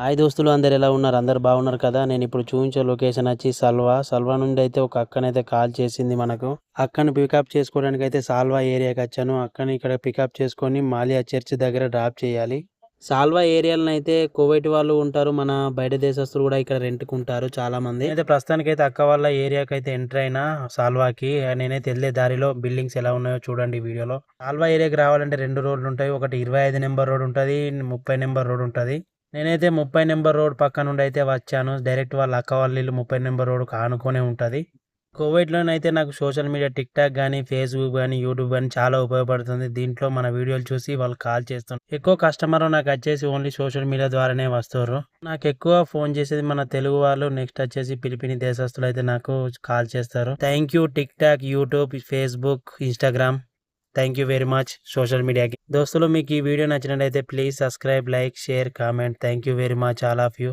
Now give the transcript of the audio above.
Hi దోస్తులు అందరు ఎలా ఉన్నారు? అందరు బాగున్నారు కదా? నేను ఇప్పుడు చూపించే లొకేషన్ వచ్చి సల్వా. సల్వా నుండి అయితే ఒక అక్కనైతే కాల్ చేసింది మనకు. అక్కను పికప్ చేసుకోవడానికి అయితే సాల్వా ఏరియాకి వచ్చాను. అక్కని ఇక్కడ పికప్ చేసుకొని మాలియా చర్చ్ దగ్గర డ్రాప్ చేయాలి. సాల్వా ఏరియాలను అయితే కోవైట్ వాళ్ళు ఉంటారు. మన బయట దేశస్తులు కూడా ఇక్కడ రెంట్కి ఉంటారు చాలా మంది అయితే ప్రస్తుతానికి అయితే అక్క వాళ్ళ ఏరియాకి అయితే ఎంటర్ అయినా సాల్వాకి. నేనైతే వెళ్ళే దారిలో బిల్డింగ్స్ ఎలా ఉన్నాయో చూడండి వీడియోలో. సాల్వా ఏరియాకి రావాలంటే రెండు రోడ్లు ఉంటాయి. ఒకటి ఇరవై ఐదు నెంబర్ రోడ్ ఉంటుంది. ముప్పై నెంబర్ రోడ్ ఉంటుంది. నేనైతే ముప్పై నెంబర్ రోడ్ పక్క నుండి అయితే వచ్చాను. డైరెక్ట్ వాళ్ళ అక్క వాళ్ళ ఇల్లు ముప్పై నెంబర్ రోడ్ ఆనుకునే ఉంటుంది. కోవిడ్లోనైతే నాకు సోషల్ మీడియా టిక్ టాక్ కానీ ఫేస్బుక్ కానీ యూట్యూబ్ కానీ చాలా ఉపయోగపడుతుంది. దీంట్లో మన వీడియోలు చూసి వాళ్ళు కాల్ చేస్తాను ఎక్కువ కస్టమర్ నాకు వచ్చేసి ఓన్లీ సోషల్ మీడియా ద్వారానే వస్తారు. నాకు ఎక్కువ ఫోన్ చేసేది మన తెలుగు వాళ్ళు నెక్స్ట్ వచ్చేసి పిలిపిని దేశస్తులు అయితే నాకు కాల్ చేస్తారు. Thank you TikTok YouTube Facebook Instagram. thank you very much social మీడియాకి దోస్తులు మీకు ఈ వీడియో నచ్చినట్లయితే please subscribe like share comment thank you very much all of you